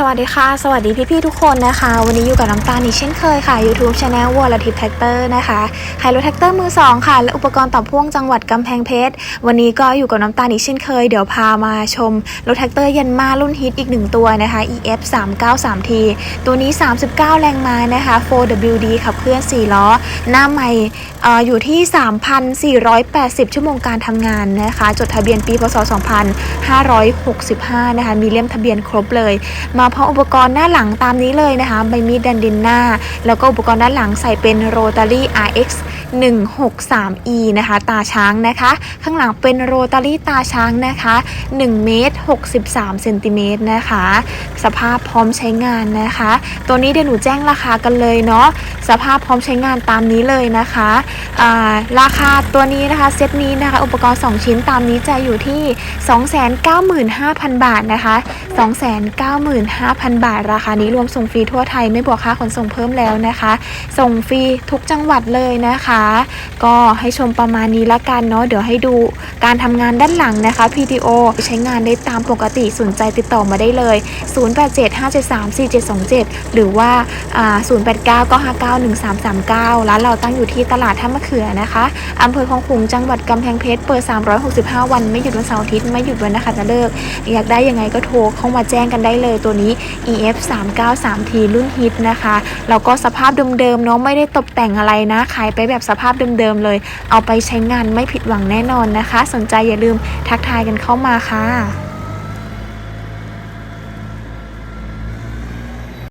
สวัสดีค่ะ สวัสดีพี่ๆทุกคนนะคะ วันนี้อยู่กับน้ำตาลอีกเช่นเคยค่ะ YouTube Channel วัวละทิพแท็กเตอร์นะคะไฮโลแท็กเตอร์มือ 2 ค่ะ และอุปกรณ์ต่อพ่วงจังหวัดกำแพงเพชร วันนี้ก็อยู่กับน้ำตาลอีกเช่นเคย เดี๋ยวพามาชมรถแท็กเตอร์ยันมารุ่นฮิตอีกหนึ่งตัวนะคะ EF 3 9 3 T ตัวนี้ 39 แรงม้านะคะ 4WD ขับเคลื่อน 4 ล้อ หน้าใหม่เอ่ออยู่ที่ 3,480 ชั่วโมงการทำงานนะคะ จดทะเบียนปีพศ 2565 นะคะ มีเล่มทะเบียนครบเลยมาพร้อมอุปกรณ์หน้าหลังตามนี้เลยนะคะใบมีดดันดินหน้า แล้วก็อุปกรณ์ด้านหลังใส่เป็นโรตารี่ RX 163E นะคะ ตาช้างนะคะ ข้างหลังเป็น Rotary ตาช้างนะคะ1เมตร63เซนติเมตรนะคะ สภาพพร้อมใช้งานนะคะ ตัวนี้เดี๋ยวหนูแจ้งราคากันเลยเนาะสภาพพร้อมใช้งานตามนี้เลยนะคะาราคาตัวนี้นะคะเซตนี้นะคะ อุปกรณ์ 2 ชิ้นตามนี้จะอยู่ที่ 295,000 บาทนะคะ 295,000 บาท ราคานี้รวมส่งฟรีทั่วไทยไม่บวกค่าขนส่งเพิ่มแล้วนะคะ ส่งฟรีทุกจังหวัดเลยนะคะก็ให้ชมประมาณนี้ละกันเนาะเดี๋ยวให้ดูการทำงานด้านหลังนะคะ PTO ใช้งานได้ตามปกติสนใจติดต่อมาได้เลย 0875734727 หรือว่า 089 959 1339 ร้านเราตั้งอยู่ที่ตลาดท่ามะเขือนะคะอำเภอคลองขุงจังหวัดกำแพงเพชรเปิด 365 วันไม่หยุดวันเสาร์อาทิตย์ไม่หยุดวันนะคะจะเลิก อยากได้ยังไงก็โทรเข้ามาแจ้งกันได้เลยตัวนี้ EF 3 9 3 T รุ่นฮิตนะคะแล้วก็สภาพเดิมๆเนาะไม่ได้ตกแต่งอะไรนะขายไปแบบสภาพเดิมๆเลย เอาไปใช้งานไม่ผิดหวังแน่นอนนะคะ สนใจอย่าลืมทักทายกันเข้ามาค่ะ